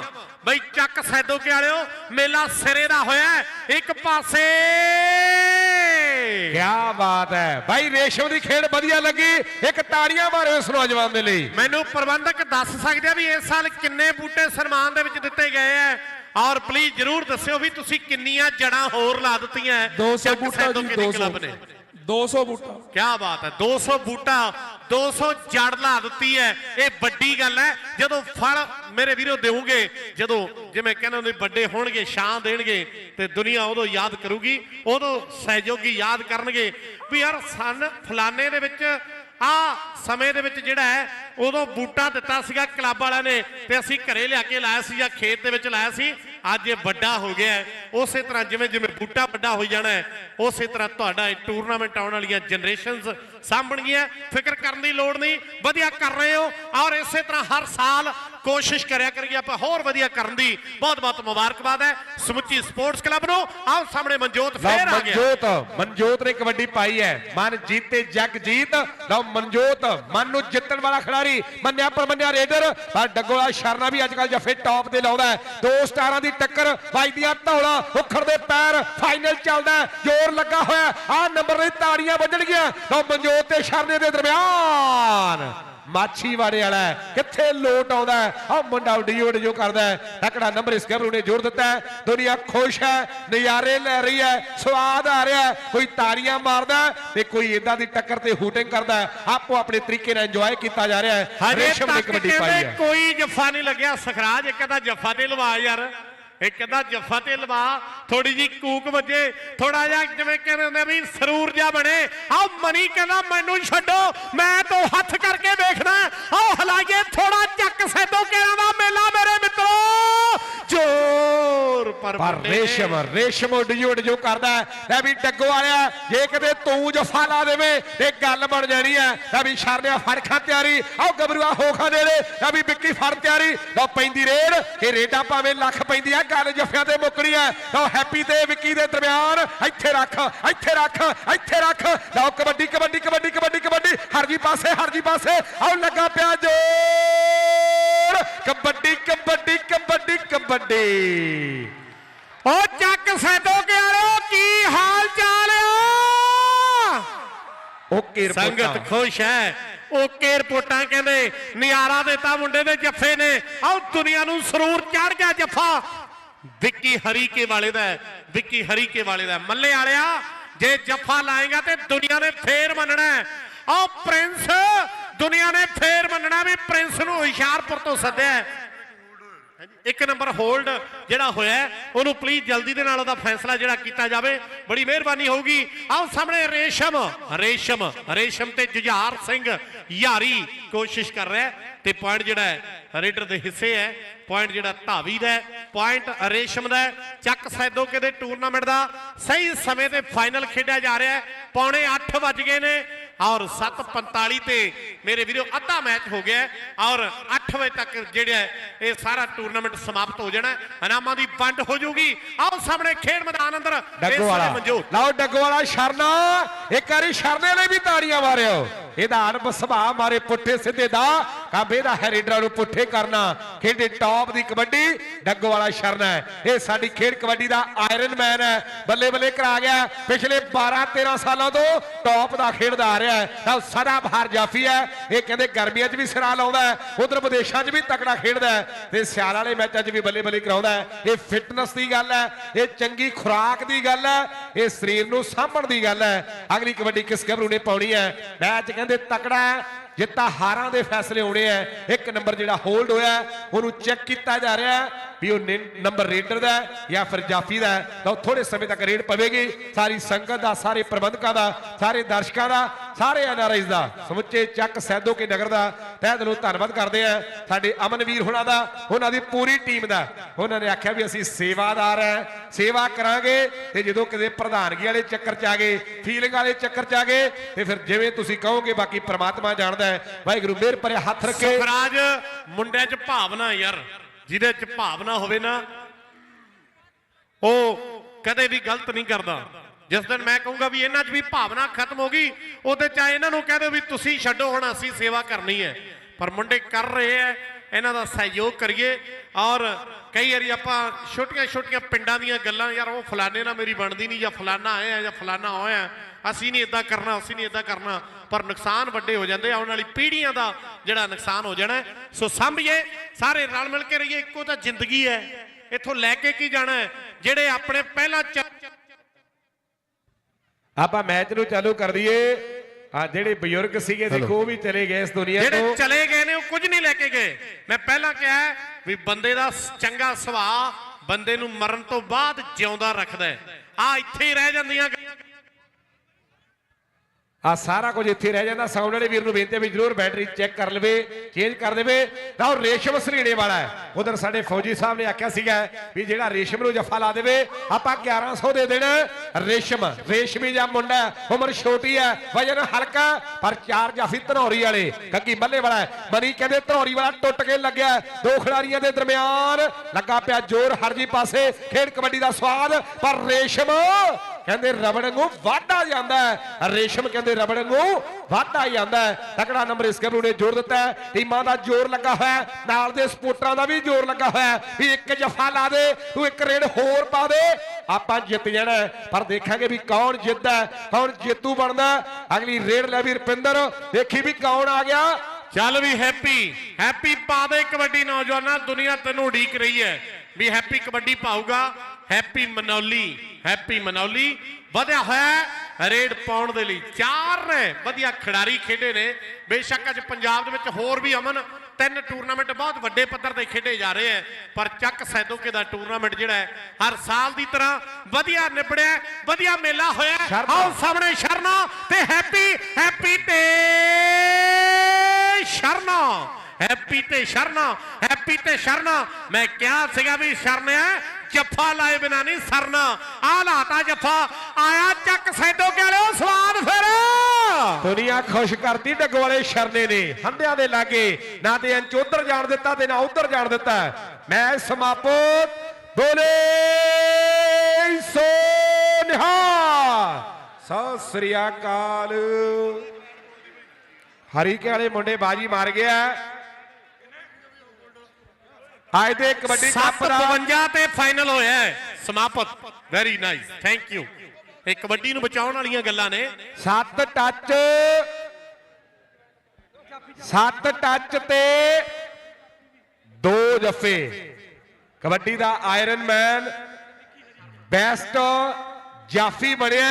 ਬਈ ਚੱਕ ਸੈਦੋਕੇ ਵਾਲਿਓ, ਮੇਲਾ ਸਿਰੇ ਦਾ ਹੋਇਆ ਇੱਕ ਪਾਸੇ ਕੀ ਬਾਤ ਹੈ। ਭਾਈ ਰੇਸ਼ਮ ਦੀ ਖੇਡ ਵਧੀਆ ਲੱਗੀ। ਇੱਕ ਤਾੜੀਆਂ ਮਾਰੋ ਇਸ ਨੌਜਵਾਨ ਦੇ ਲਈ। ਮੈਨੂੰ ਪ੍ਰਬੰਧਕ ਦੱਸ ਸਕਦੇ ਆ ਵੀ ਇਸ ਸਾਲ ਕਿੰਨੇ ਬੂਟੇ ਸਨਮਾਨ ਦੇ ਵਿੱਚ ਦਿੱਤੇ ਗਏ ਆ ਔਰ ਪਲੀਜ਼ ਜਰੂਰ ਦੱਸਿਓ ਵੀ ਤੁਸੀਂ ਕਿੰਨੀਆਂ ਜੜਾਂ ਹੋਰ ਲਾ ਦਿੱਤੀਆਂ ਹੈ 200 ਚੱਕ ਬੂਟਾ ਜੀ ਕਿਹੜੇ 200 ਕਲੱਬ ਨੇ? 200 ਬੂਟਾ। ਕੀ ਬਾਤ ਹੈ 200 ਬੂਟਾ 200 ਜੜ ਲਾ ਦਿੱਤੀ ਹੈ। ਇਹ ਵੱਡੀ ਗੱਲ ਹੈ, ਜਦੋਂ ਫਲ ਮੇਰੇ ਵੀਰੋ ਦੇਵੋਗੇ, ਜਦੋਂ ਜਿਵੇਂ ਕਹਿੰਦੇ ਹੁੰਦੇ, ਵੱਡੇ ਹੋਣਗੇ, ਛਾਂ ਦੇਣਗੇ, ਤੇ ਦੁਨੀਆ ਉਦੋਂ ਯਾਦ ਕਰੂਗੀ, ਉਦੋਂ ਸਹਿਯੋਗੀ ਯਾਦ ਕਰਨਗੇ ਵੀ ਯਾਰ ਸਨ ਫਲਾਣੇ ਦੇ ਵਿੱਚ, ਆ ਸਮੇਂ ਦੇ ਵਿੱਚ ਜਿਹੜਾ ਹੈ, ਉਦੋਂ ਬੂਟਾ ਦਿੱਤਾ ਸੀਗਾ ਕਲੱਬ ਵਾਲਿਆਂ ਨੇ, ਤੇ ਅਸੀਂ ਘਰੇ ਲਿਆ ਕੇ ਲਾਇਆ ਸੀ ਜਾਂ ਖੇਤ ਦੇ ਵਿੱਚ ਲਾਇਆ ਸੀ ਅੱਜ ਇਹ ਵੱਡਾ ਹੋ ਗਿਆ ਉਸੇ ਤਰ੍ਹਾਂ ਜਿਵੇਂ ਜਿਵੇਂ ਬੂਟਾ ਵੱਡਾ ਹੋਈ ਜਾਣਾ ਉਸੇ ਤਰ੍ਹਾਂ ਤੁਹਾਡਾ ਇਹ ਟੂਰਨਾਮੈਂਟ ਆਉਣ ਵਾਲੀਆਂ ਜਨਰੇਸ਼ਨਸ ਸਾਂਭਣਗੀਆਂ। ਫਿਕਰ ਕਰਨ ਦੀ ਲੋੜ ਨਹੀਂ, ਵਧੀਆ ਕਰ ਰਹੇ ਹੋ। ਔਰ ਇਸੇ ਤਰ੍ਹਾਂ ਹਰ ਸਾਲ ਕੋਸ਼ਿਸ਼ ਕਰਿਆ ਕਰੀਏ ਆਪਾਂ ਹੋਰ ਵਧੀਆ ਕਰਨ ਦੀ। ਬਹੁਤ ਬਹੁਤ ਮੁਬਾਰਕਬਾਦ ਹੈ। ਸਮੁੱਚੀ ਸਪੋਰਟਸ ਕਲੱਬ ਨੂੰ। ਆਓ ਸਾਹਮਣੇ ਮਨਜੋਤ ਫੇਰ ਆ ਗਿਆ। ਮਨਜੋਤ ਮਨਜੋਤ ਨੇ ਕਬੱਡੀ ਪਾਈ ਹੈ। ਮਨ ਜੀਤੇ ਜਗ ਜੀਤ। ਲਓ ਮਨਜੋਤ ਮਨ ਨੂੰ ਜਿੱਤਣ ਵਾਲਾ ਖਿਡਾਰੀ ਮੰਨਿਆ ਪਰਮੰਨਿਆ ਰੇਡਰ। ਪਰ ਡੱਗੋਲਾ ਸ਼ਰਨਾ ਵੀ ਅੱਜ ਕੱਲ ਜਫੇ ਟੌਪ ਤੇ ਲਾਉਂਦਾ ਹੈ। ਦੋ ਸਟਾਰਾਂ ਦੀ ਟੱਕਰ ਵੱਜਦੀਆਂ ਧੌਲਾ ਉਖੜ ਦੇ ਪੈਰ। ਫਾਈਨਲ ਚੱਲਦਾ। ਜ਼ੋਰ ਲੱਗਾ ਹੋਇਆ। ਆ ਨੰਬਰ ਲਈ ਤਾੜੀਆਂ ਵੱਜਣਗੀਆਂ ਲਓ ਮਨਜੋਤ ਤੇ ਸ਼ਰਨੇ ਦੇ ਦਰਮਿਆਨ। ਮਾਛੀਵਾੜੇ ਵਾਲਾ। ਕਿੱਥੇ ਲੋਟ ਆਉਂਦਾ ਆ ਮੁੰਡਾ ਉਡੀਓ ਉਡੀਓ ਕਰਦਾ ਹੈ। ਤਕੜਾ ਨੰਬਰ ਇਸ ਗੱਭਰੂ ਨੇ ਜੋੜ ਦਿੱਤਾ। ਦੁਨੀਆ ਖੁਸ਼ ਹੈ ਨਜ਼ਾਰੇ ਲੈ ਰਹੀ ਹੈ ਸਵਾਦ ਆ ਰਿਹਾ ਹੈ। ਕੋਈ ਤਾੜੀਆਂ ਮਾਰਦਾ ਤੇ ਕੋਈ ਇਦਾਂ ਦੀ ਟੱਕਰ ਤੇ ਹੂਟਿੰਗ ਕਰਦਾ। ਆਪੋ ਆਪਣੇ ਤਰੀਕੇ ਨਾਲ ਇੰਜੋਏ ਕੀਤਾ ਜਾ ਰਿਹਾ ਹੈ ਰੇਸ਼ਮ ਤੱਕ ਕਬੱਡੀ ਪਾਈ ਹੈ ਕੋਈ ਜੱਫਾ ਨਹੀਂ ਲੱਗਿਆ ਸਖਰਾਜ ਇੱਕ ਅੱਧਾ ਜੱਫਾ ਤੇ ਲਵਾ ਯਾਰ ਇੱਕ ਅੱਧਾ ਜੱਫਾ ਤੇ ਲਵਾ ਥੋੜੀ ਜੀ ਕੂਕ ਵੱਜੇ ਥੋੜਾ ਜਿਹਾ ਜਿਵੇਂ ਕਹਿੰਦੇ ਹੁੰਦੇ ਵੀ ਸਰੂਰ ਜਾ ਬਣੇ। ਆਹ ਮਨੀ ਕਹਿੰਦਾ ਮੈਨੂੰ ਛੱਡੋ ਮੈਂ ਤਾਂ ਹੱਥ ਕਰਕੇ ਵੇਖਣਾ ਆਹ ਹਲਾਈਏ ਥੋੜਾ ਚੱਕ ਸੈਦੋ ਕਿਹੜਾ ਦਾ ਮੇਲਾ ਮੇਰੇ ਮਿੱਤਰੋ। ਜੋਰ ਪਰ ਰੇਸ਼ਮ ਰੇਸ਼ਮ ਉਡੀਓ ਉਡੀਓ ਕਰਦਾ ਲੈ ਵੀ ਡੱਗੋ ਵਾਲਿਆ ਜੇ ਕਿਤੇ ਤੂੰ ਜਫਾ ਲਾ ਦੇਵੇ ਤੇ ਗੱਲ ਬਣ ਜਾਣੀ ਹੈ। ਲੈ ਵੀ ਸ਼ਰਨਿਆ ਫੜ ਖਾ ਤਿਆਰੀ। ਆਓ ਗਬਰੂਆ ਹੋ ਖਾ ਦੇ ਦੇ। ਲੈ ਵੀ ਵਿੱਕੀ ਫੜ ਤਿਆਰੀ। ਲਓ ਪੈਂਦੀ ਰੇਡ ਇਹ ਰੇਡਾਂ ਭਾਵੇਂ ਲੱਖ ਪੈਂਦੀ ਆ ਗੱਲ ਜਫਿਆਂ ਤੇ ਮੁੱਕਣੀ ਹੈ। ਲਓ ਹੈਪੀ ਤੇ ਵਿੱਕੀ ਦੇ ਦਰਮਿਆਨ, ਇੱਥੇ ਰੱਖ ਇੱਥੇ ਰੱਖ ਇੱਥੇ ਰੱਖ। ਲਓ ਕਬੱਡੀ ਕਬੱਡੀ ਕਬੱਡੀ ਕਬੱਡੀ ਕਬੱਡੀ। ਹਰਜੀ ਪਾਸੇ ਹਰਜੀ ਪਾਸੇ। ਆਓ ਲੱਗਾ ਪਿਆ ਜੋਰ। ਕਬੱਡੀ ਕਬੱਡੀ ਕਬੱਡੀ ਕਬੱਡੀ। ਓ ਚੱਕ ਸੈਦੋ ਕਿਆਰੋ ਕੀ ਹਾਲ ਚਾਲ ਆ? ਓਕੇ ਸੰਗਤ ਖੁਸ਼ ਹੈ। ਓਕੇ ਰਿਪੋਰਟਾਂ ਕਹਿੰਦੇ, ਨਿਆਰਾ ਦਿੱਤਾ ਮੁੰਡੇ ਦੇ ਜੱਫੇ ਨੇ। ਆਹ ਦੁਨੀਆ ਨੂੰ ਸਰੂਰ ਚੜ ਗਿਆ ਜੱਫਾ। ਵਿੱਕੀ ਹਰੀਕੇ ਵਾਲੇ ਦਾ ਹੈ, ਵਿੱਕੀ ਹਰੀਕੇ ਵਾਲੇ ਦਾ ਮੱਲੇ ਵਾਲਿਆ ਜੇ ਜੱਫਾ ਲਾਏਗਾ ਤੇ ਦੁਨੀਆ ਨੇ ਫੇਰ ਮੰਨਣਾ ਹੈ। ਪ੍ਰਿੰਸ ਦੁਨੀਆ ਨੇ ਫੇਰ ਮੰਨਣਾ ਵੀ ਪ੍ਰਿੰਸ ਨੂੰ ਹੁਸ਼ਿਆਰਪੁਰ ਤੋਂ ਸੱਦਿਆ ਇੱਕ ਨੰਬਰ ਹੋਲਡ ਜਿਹੜਾ ਹੋਇਆ ਉਹਨੂੰ ਪਲੀਜ਼ ਜਲਦੀ ਦੇ ਨਾਲ ਉਹਦਾ ਫੈਸਲਾ ਜਿਹੜਾ ਕੀਤਾ ਜਾਵੇ। ਬੜੀ ਮਿਹਰਬਾਨੀ ਹੋਊਗੀ। ਆਓ ਸਾਹਮਣੇ ਰੇਸ਼ਮ ਰੇਸ਼ਮ ਰੇਸ਼ਮ ਤੇ ਜੁਝਾਰ ਸਿੰਘ ਯਾਰੀ ਕੋਸ਼ਿਸ਼ ਕਰ ਰਿਹਾ ਤੇ ਪੁਆਇੰਟ ਜਿਹੜਾ ਹੈ ਰੇਡਰ ਦੇ ਹਿੱਸੇ ਹੈ। ਪੁਆਇੰਟ ਜਿਹੜਾ ਧਾਵੀ ਦਾ ਪੁਆਇੰਟ ਰੇਸ਼ਮ ਦਾ ਚੱਕ ਸੈਦੋਕੇ ਦੇ ਟੂਰਨਾਮੈਂਟ ਦਾ ਸਹੀ ਸਮੇਂ ਤੇ ਫਾਈਨਲ ਖੇਡਿਆ ਜਾ ਰਿਹਾ ਹੈ। ਪੌਣੇ 8 ਵੱਜ ਗਏ ਨੇ ਔਰ 7:45 ਤੇ ਮੇਰੇ ਵੀਰੋ ਅੱਧਾ ਮੈਚ ਹੋ ਗਿਆ ਔਰ 8 ਵਜੇ ਤੱਕ ਜਿਹੜਾ ਇਹ ਸਾਰਾ ਟੂਰਨਾਮੈਂਟ ਸਮਾਪਤ ਹੋ ਜਾਣਾ ਹੈ। ਇਨਾਮਾਂ ਦੀ ਵੰਡ ਹੋ ਜਾਊਗੀ। ਆਓ ਸਾਹਮਣੇ ਖੇਡ ਮੈਦਾਨ ਅੰਦਰ। ਇਸ ਡੱਗੋ ਵੇਲੇ ਵਾਲਾ ਮਨਜੋਤ ਲਓ ਡੱਗੋ ਵਾਲਾ ਸ਼ਰਨਾ। ਇੱਕ ਵਾਰੀ ਸ਼ਰਨੇ ਨੇ ਵੀ ਤਾੜੀਆਂ ਮਾਰਿਓ। ਇਹਦਾ ਅਣਬ ਸੁਭਾਅ ਮਾਰੇ ਪੁੱਠੇ ਸਿੱਧੇ ਦਾ। ਕਾਬੇ ਦਾ ਹੈ ਨੂੰ ਪੁੱਠੇ ਕਰਨਾ। ਖੇਡੇ ਟੌਪ ਦੀ ਕਬੱਡੀ, ਡੱਗੋ ਵਾਲਾ ਸ਼ਰਨਾ ਹੈ। ਇਹ ਸਾਡੀ ਖੇਡ ਕਬੱਡੀ ਦਾ ਆਇਰਨ ਮੈਨ ਹੈ। ਬੱਲੇ ਬੱਲੇ ਕਰਾ ਗਿਆ ਪਿਛਲੇ 12 13 ਸਾਲਾਂ ਤੋਂ ਟੌਪ ਦਾ ਖੇਡਦਾ ਆ ਰਿਹਾ ਹੈ। ਤਾਂ ਸਦਾ ਬਾਹਰ ਜਾਫੀ ਹੈ। ਇਹ ਕਹਿੰਦੇ ਗਰਮੀਆਂ 'ਚ ਵੀ ਸਿਰਾ ਲਾਉਂਦਾ ਹੈ। ਉਧਰ ਵਿਦੇਸ਼ਾਂ 'ਚ ਵੀ ਤਕੜਾ ਖੇਡਦਾ ਹੈ। ਤੇ ਸਿਆਲ ਵਾਲੇ ਮੈਚਾਂ 'ਚ ਵੀ ਬੱਲੇ ਬੱਲੇ ਕਰਾਉਂਦਾ ਹੈ। ਇਹ ਫਿਟਨੈਸ ਦੀ ਗੱਲ ਹੈ। ਇਹ ਚੰਗੀ ਖੁਰਾਕ ਦੀ ਗੱਲ ਹੈ। ਇਹ ਸਰੀਰ ਨੂੰ ਸਾਂਭਣ ਦੀ ਗੱਲ ਹੈ। ਅਗਲੀ ਕਬੱਡੀ ਕਿਸ ਗੱਭਰੂ ਨੇ ਪਾਉਣੀ ਹੈ। ਮੈਚ ਕਹਿੰਦੇ ਤਕੜਾ ਜਿੱਤਾ ਹਾਰਾਂ ਦੇ ਫੈਸਲੇ ਹੋਣੇ ਆ ਇੱਕ ਨੰਬਰ ਜਿਹੜਾ ਹੋਲਡ ਹੋਇਆ ਉਹਨੂੰ ਚੈੱਕ ਕੀਤਾ ਜਾ ਰਿਹਾ ਵੀ ਉਹ ਨਿ- ਨੰਬਰ ਰੇਡਰ ਦਾ ਜਾਂ ਫਿਰ ਜਾਫੀ ਦਾ ਤਾਂ ਉਹ ਥੋੜੇ ਸਮੇਂ ਤੱਕ ਰੇਡ ਪਵੇਗੀ। ਸਾਰੀ ਸੰਗਤ ਦਾ, ਸਾਰੇ ਪ੍ਰਬੰਧਕਾਂ ਦਾ, ਸਾਰੇ ਦਰਸ਼ਕਾਂ ਦਾ ਸਾਰੇ ਐਨਆਰਆਈਜ਼ ਦਾ, ਸਮੁੱਚੇ ਚੱਕ ਸੈਦੋ ਕੇ ਨਗਰ ਦਾ ਤਹਿ ਦਿਲੋਂ ਧੰਨਵਾਦ ਕਰਦੇ ਆ। ਸਾਡੇ ਅਮਨਵੀਰ ਹੁਣਾਂ ਦਾ, ਉਹਨਾਂ ਦੀ ਪੂਰੀ ਟੀਮ ਦਾ। ਉਹਨਾਂ ਨੇ ਆਖਿਆ ਵੀ ਅਸੀਂ ਸੇਵਾਦਾਰ ਹੈ ਸੇਵਾ ਕਰਾਂਗੇ ਤੇ ਜਦੋਂ ਕਿਤੇ ਪ੍ਰਧਾਨਗੀ ਵਾਲੇ ਚੱਕਰ ਚ ਆ ਗਏ, ਫੀਲਿੰਗ ਵਾਲੇ ਚੱਕਰ ਚ ਆ ਗਏ, ਤੇ ਫਿਰ ਜਿਵੇਂ ਤੁਸੀਂ ਕਹੋਗੇ, ਬਾਕੀ ਪ੍ਰਮਾਤਮਾ ਜਾਣਦਾ ਹੈ। ਵਾਹਿਗੁਰੂ, ਮਿਹਰ ਭਰੇ ਹੱਥ ਰੱਖੇ। ਸੁਖਰਾਜ, ਮੁੰਡਿਆਂ 'ਚ ਭਾਵਨਾ ਯਾਰ, ਜਿਹਦੇ 'ਚ ਭਾਵਨਾ ਹੋਵੇ ਨਾ, ਉਹ ਕਦੇ ਵੀ ਗਲਤ ਨਹੀਂ ਕਰਦਾ। ਜਿਸ ਦਿਨ ਮੈਂ ਕਹੂੰਗਾ ਵੀ ਇਹਨਾਂ 'ਚ ਵੀ ਭਾਵਨਾ ਖਤਮ ਹੋ ਗਈ, ਉਹਦੇ ਚਾਹੇ ਇਹਨਾਂ ਨੂੰ ਕਹਿ ਦਿਓ ਵੀ ਤੁਸੀਂ ਛੱਡੋ, ਹੁਣ ਅਸੀਂ ਸੇਵਾ ਕਰਨੀ ਹੈ। ਪਰ ਮੁੰਡੇ ਕਰ ਰਹੇ ਐ ਇਹਨਾਂ ਦਾ ਸਹਿਯੋਗ ਕਰੀਏ। ਔਰ ਕਈ ਵਾਰੀ ਆਪਾਂ ਛੋਟੀਆਂ ਛੋਟੀਆਂ ਪਿੰਡਾਂ ਦੀਆਂ ਗੱਲਾਂ, ਯਾਰ ਉਹ ਫਲਾਣੇ ਨਾਲ ਮੇਰੀ ਬਣਦੀ ਨਹੀਂ ਜਾਂ ਫਲਾਣਾ ਆਇਆ ਜਾਂ ਫਲਾਣਾ ਹੋਇਆ, ਅਸੀਂ ਨਹੀਂ ਇਦਾਂ ਕਰਨਾ, ਅਸੀਂ ਨਹੀਂ ਇਦਾਂ ਕਰਨਾ। ਪਰ ਨੁਕਸਾਨ ਵੱਡੇ ਹੋ ਜਾਂਦੇ ਆਉਣ ਵਾਲੀ ਪੀੜ੍ਹੀਆਂ ਦਾ ਜਿਹੜਾ ਨੁਕਸਾਨ ਹੋ ਜਾਣਾ ਸੋ ਸੰਭੀਏ, ਸਾਰੇ ਰਲ ਮਿਲ ਕੇ ਰਹੀਏ, ਇੱਕੋ ਤਾਂ ਜ਼ਿੰਦਗੀ ਹੈ। ਇੱਥੋਂ ਲੈ ਕੇ ਕੀ ਜਾਣਾ ਜਿਹੜੇ ਆਪਣੇ ਪਹਿਲਾਂ ਚ- ਆਪਾਂ ਮੈਚ ਨੂੰ ਚਾਲੂ ਕਰ ਦਈਏ। ਆ ਜਿਹੜੇ ਬਜ਼ੁਰਗ ਸੀਗੇ ਦੇਖੋ ਉਹ ਵੀ ਚਲੇ ਗਏ ਇਸ ਦੁਨੀਆ ਜਿਹੜੇ ਤੋਂ। ਚਲੇ ਗਏ ਨੇ ਉਹ ਕੁਝ ਨਹੀਂ ਲੈ ਕੇ ਗਏ। ਮੈਂ ਪਹਿਲਾਂ ਕਿਹਾ ਵੀ ਬੰਦੇ ਦਾ ਚੰਗਾ ਸੁਭਾਅ ਬੰਦੇ ਨੂੰ ਮਰਨ ਤੋਂ ਬਾਅਦ ਜਿਉਂਦਾ ਰੱਖਦਾ ਆ ਇੱਥੇ ਹੀ ਰਹਿ ਜਾਂਦੀਆਂ। ਆ ਸਾਰਾ ਕੁਝ ਇੱਥੇ ਰਹਿ ਜਾਂਦਾ। ਸਾਊਂਡ ਵਾਲੇ ਵੀਰ ਨੂੰ ਬੇਨਤੀ ਵੀ ਜਰੂਰ ਬੈਟਰੀ ਚੈੱਕ ਕਰ ਲਵੇ ਚੇਂਜ ਕਰ ਦੇਵੇ। ਤਾਂ ਉਹ ਰੇਸ਼ਮ ਸਰੀੜੇ ਵਾਲਾ ਹੈ। ਉਧਰ ਸਾਡੇ ਫੌਜੀ ਸਾਹਿਬ ਨੇ ਆਖਿਆ ਸੀਗਾ ਵੀ ਜਿਹੜਾ ਰੇਸ਼ਮ ਨੂੰ ਜੱਫਾ ਲਾ ਦੇਵੇ, ਆਪਾਂ 1100 ਦੇ ਦੇਣਾ। ਰੇਸ਼ਮ, ਰੇਸ਼ਮੀ ਜਾਂ ਮੁੰਡਾ ਉਮਰ ਛੋਟੀ ਹੈ, ਵਜਨ ਹਲਕਾ, ਪਰ ਚਾਰ ਜਾਫੀ ਧਨੌਰੀ ਵਾਲੇ ਕੱਗੀ ਮੱਲੇ ਵਾਲਾ ਹੈ। ਮਨੀ ਕਹਿੰਦੇ ਧਨੌਰੀ ਵਾਲਾ ਟੁੱਟ ਕੇ ਲੱਗਿਆ ਦੋ ਖਿਡਾਰੀਆਂ ਦੇ ਦਰਮਿਆਨ ਲੱਗਾ ਪਿਆ ਜ਼ੋਰ ਹਰਜੀ ਪਾਸੇ ਖੇਡ ਕਬੱਡੀ ਦਾ ਸਵਾਦ, ਪਰ ਰੇਸ਼ਮ ਕਹਿੰਦੇ ਰਬੜ ਨੂੰ ਵਾਢਾ ਜਾਂਦਾ ਹੈ। ਰੇਸ਼ਮ ਕਹਿੰਦੇ ਰਬੜ ਨੂੰ ਵਾਢਾ ਜਾਂਦਾ ਹੈ। ਤਕੜਾ ਨੰਬਰ ਇਸ ਗੱਭਰੂ ਨੇ ਜੋੜ ਦਿੱਤਾ ਹੈ। ਟੀਮਾਂ ਦਾ ਜ਼ੋਰ ਲੱਗਾ ਹੋਇਆ ਨਾਲ ਦੇ ਸਪੋਰਟਰਾਂ ਦਾ ਵੀ ਜ਼ੋਰ ਲੱਗਾ ਹੋਇਆ ਵੀ ਇੱਕ ਜਫਾ ਲਾ ਦੇ ਤੂੰ ਇੱਕ ਰੇਡ ਹੋਰ ਪਾ ਦੇ। ਆਪਾਂ ਜਿੱਤ ਜਾਣਾ ਪਰ ਦੇਖਾਂਗੇ ਵੀ ਕੌਣ ਜਿੱਤਦਾ ਹੈ, ਕੌਣ ਜੇਤੂ ਬਣਦਾ ਅਗਲੀ ਰੇਡ ਲੈ ਵੀ ਰੁਪਿੰਦਰ ਦੇਖੀ ਵੀ ਕੌਣ ਆ ਗਿਆ। ਚੱਲ ਵੀ ਹੈਪੀ। ਹੈਪੀ ਪਾ ਦੇ ਕਬੱਡੀ ਨੌਜਵਾਨਾਂ। ਦੁਨੀਆ ਤੈਨੂੰ ਉਡੀਕ ਰਹੀ ਹੈ। ਵੀ ਹੈਪੀ ਕਬੱਡੀ ਪਾਊਗਾ। ਹੈਪੀ ਮਨੌਲੀ ਹੈਪੀ ਮਨੌਲੀ ਵਧਿਆ ਹੋਇਆ ਰੇਡ ਪਾਉਣ ਦੇ ਲਈ। ਚਾਰ ਨੇ ਵਧੀਆ ਖਿਡਾਰੀ ਖੇਡੇ ਨੇ। ਬੇਸ਼ੱਕ ਅੱਜ ਪੰਜਾਬ ਦੇ ਵਿੱਚ ਹੋਰ ਵੀ ਅਮਨ ਤਿੰਨ ਟੂਰਨਾਮੈਂਟ ਬਹੁਤ ਵੱਡੇ ਪੱਧਰ ਤੇ ਖੇਡੇ ਜਾ ਰਹੇ ਹੈ। ਪਰ ਚੱਕ ਸੈਦੋਕੇ ਦਾ ਟੂਰਨਾਮੈਂਟ ਜਿਹੜਾ ਹੈ ਹਰ ਸਾਲ ਦੀ ਤਰ੍ਹਾਂ ਵਧੀਆ ਨਿਬੜਿਆ ਵਧੀਆ ਮੇਲਾ ਹੋਇਆ। ਆਓ ਸਾਹਮਣੇ ਸ਼ਰਨਾ ਤੇ ਹੈਪੀ ਹੈਪੀ ਤੇ ਸ਼ਰਨਾ ਹੈਪੀ ਤੇ ਸ਼ਰਨਾ ਹੈਪੀ ਤੇ ਸ਼ਰਨਾ ਮੈਂ ਕਿਹਾ ਸੀਗਾ ਵੀ ਸ਼ਰਨਿਆ ਜੱਫਾ ਲਾਏ ਬਿਨਾ ਨਹੀਂ ਸਰਨਾ। ਆ ਲਾਤਾ ਜੱਫਾ। ਆਇਆ ਚੱਕ ਸੈਦੋ ਵਾਲਿਓ ਸਵਾਦ ਫਿਰ। ਦੁਨੀਆ ਖੁਸ਼ ਕਰਤੀ ਡੱਗੋ ਵਾਲੇ ਸ਼ਰਨੇ ਨੇ। ਹੰਦਿਆਂ ਦੇ ਲਾਗੇ, ਨਾ ਤੇ ਇੰਚ ਉਧਰ ਜਾਣ ਦਿੱਤਾ ਤੇ ਨਾ ਉਧਰ ਜਾਣ ਦਿੱਤਾ। ਮੈਂ ਸਮਾਪਤ। ਬੋਲੇ, ਸੋ ਨਿਹਾਲ। ਸਤਿ ਸ੍ਰੀ ਅਕਾਲ। ਹਰੀਕੇ ਵਾਲੇ ਮੁੰਡੇ ਬਾਜੀ ਮਾਰ ਗਿਆ। ਅੱਜ ਦੇ ਕਬੱਡੀ ਕੱਪ ਦਾ 752 ਤੇ ਫਾਈਨਲ ਹੋਇਆ ਹੈ। ਸਮਾਪਤ। ਵੈਰੀ ਨਾਈਸ ਥੈਂਕ ਯੂ ਇਹ ਕਬੱਡੀ ਨੂੰ ਬਚਾਉਣ ਵਾਲੀਆਂ ਗੱਲਾਂ ਨੇ। ਸੱਤ ਟੱਚ ਸੱਤ ਟੱਚ ਤੇ ਦੋ ਜਫੇ। ਕਬੱਡੀ ਦਾ ਆਇਰਨ ਮੈਨ ਬੈਸਟ ਜਾਫੀ ਬਣਿਆ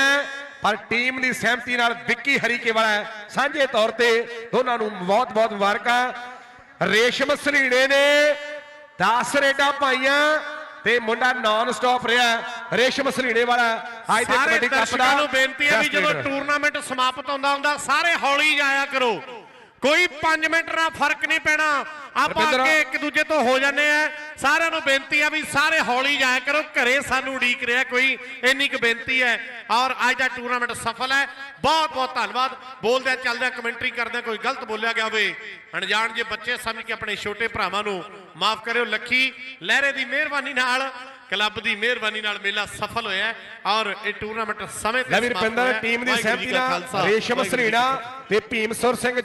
ਪਰ ਟੀਮ ਦੀ ਸਹਿਮਤੀ ਨਾਲ ਵਿੱਕੀ ਹਰੀਕੇ ਵਾਲਾ। ਸਾਂਝੇ ਤੌਰ ਤੇ ਦੋਨਾਂ ਨੂੰ ਬਹੁਤ ਬਹੁਤ ਮੁਬਾਰਕਾਂ। ਰੇਸ਼ਮ ਸਰੀੜੇ ਨੇ 10 ਰੇਡਾਂ ਪਾਈਆਂ ਤੇ ਮੁੰਡਾ ਨਾਨ ਸਟਾਪ ਰਿਹਾ। ਰੇਸ਼ਮ ਸਰੀੜੇ ਵਾਲਾ ਅੱਜ ਦੇ ਕਬੱਡੀ ਕੱਪ ਦਾ ਨੂੰ ਬੇਨਤੀ ਹੈ ਵੀ ਜਦੋਂ। ਟੂਰਨਾਮੈਂਟ ਸਮਾਪਤ ਹੁੰਦਾ ਹੁੰਦਾ ਸਾਰੇ ਹੌਲੀ ਜਾਇਆ ਕਰੋ ਕੋਈ 5 ਮਿੰਟ ਦਾ ਫ਼ਰਕ ਨਹੀਂ ਪੈਣਾ ਆਪਾਂ ਅੱਗੇ ਇੱਕ ਦੂਜੇ ਤੋਂ ਹੋ ਜਾਂਦੇ ਆ ਸਾਰਿਆਂ ਨੂੰ ਬੇਨਤੀ ਆ ਵੀ ਸਾਰੇ ਹੌਲੀ ਜਾਇਆ ਕਰੋ ਘਰੇ ਸਾਨੂੰ ਉਡੀਕ ਰਿਹਾ ਕੋਈ ਇੰਨੀ ਕੁ ਬੇਨਤੀ ਹੈ। ਔਰ ਅੱਜ ਦਾ ਟੂਰਨਾਮੈਂਟ ਸਫਲ ਹੈ। ਬਹੁਤ ਬਹੁਤ ਧੰਨਵਾਦ। ਬੋਲਦਿਆਂ ਚੱਲਦਿਆਂ ਕਮੈਂਟਰੀ ਕਰਦਿਆਂ ਕੋਈ ਗਲਤ ਬੋਲਿਆ ਗਿਆ ਹੋਵੇ। ਅਣਜਾਣ ਜੇ ਬੱਚੇ ਸਮਝ ਕੇ ਆਪਣੇ ਛੋਟੇ ਭਰਾਵਾਂ ਨੂੰ ਮਾਫ ਕਰਿਓ। ਲੱਖੀ ਲਹਿਰੇ ਦੀ ਮਿਹਰਬਾਨੀ ਨਾਲ ਕਲੱਬ ਦੀ ਮਿਹਰਬਾਨੀ ਨਾਲ ਮੇਲਾ ਸਫਲ ਹੋਇਆ ਔਰ ਇਹ ਟੂਰਨਾਮੈਂਟ ਸਮੇਂ ਤੇ ਸਮਾਪਤ ਹੋਇਆ ਹੈ। ਟੀਮ ਦੀ ਸਹਿਮਤੀ ਨਾਲ ਰੇਸ਼ਮ ਸਰੀਣਾ ਤੇ ਭੀਮ ਸੁਰ ਸਿੰਘ